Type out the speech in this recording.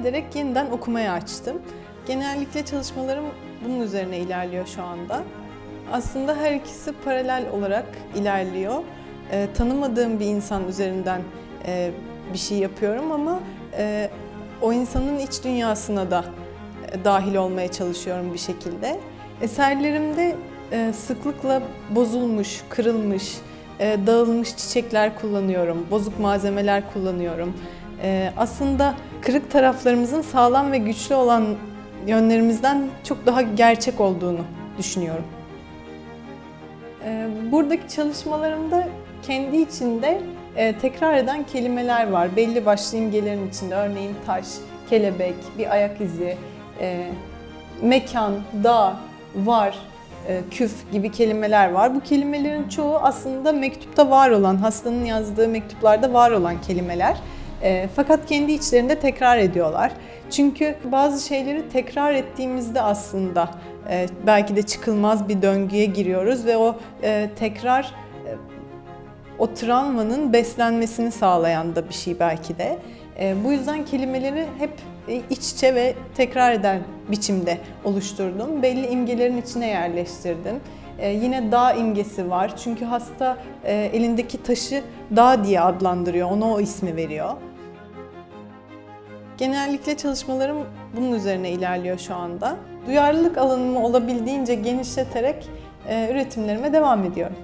ederek yeniden okumaya açtım. Genellikle çalışmalarım bunun üzerine ilerliyor şu anda. Aslında her ikisi paralel olarak ilerliyor. Ee, tanımadığım bir insan üzerinden e, bir şey yapıyorum ama e, o insanın iç dünyasına da e, dahil olmaya çalışıyorum bir şekilde. Eserlerimde e, sıklıkla bozulmuş, kırılmış, e, dağılmış çiçekler kullanıyorum, bozuk malzemeler kullanıyorum. E, aslında kırık taraflarımızın sağlam ve güçlü olan yönlerimizden çok daha gerçek olduğunu düşünüyorum. E, buradaki çalışmalarımda kendi içinde e, tekrar eden kelimeler var. Belli başlı imgelerin içinde örneğin taş, kelebek, bir ayak izi, e, mekan, dağ, var, e, küf gibi kelimeler var. Bu kelimelerin çoğu aslında mektupta var olan, hastanın yazdığı mektuplarda var olan kelimeler. E, fakat kendi içlerinde tekrar ediyorlar. Çünkü bazı şeyleri tekrar ettiğimizde aslında e, belki de çıkılmaz bir döngüye giriyoruz ve o e, tekrar e, o travmanın beslenmesini sağlayan da bir şey belki de. E, bu yüzden kelimeleri hep e, iç içe ve tekrar eden biçimde oluşturdum. Belli imgelerin içine yerleştirdim. E, yine dağ imgesi var çünkü hasta e, elindeki taşı dağ diye adlandırıyor, ona o ismi veriyor. Genellikle çalışmalarım bunun üzerine ilerliyor şu anda. Duyarlılık alanımı olabildiğince genişleterek e, üretimlerime devam ediyorum.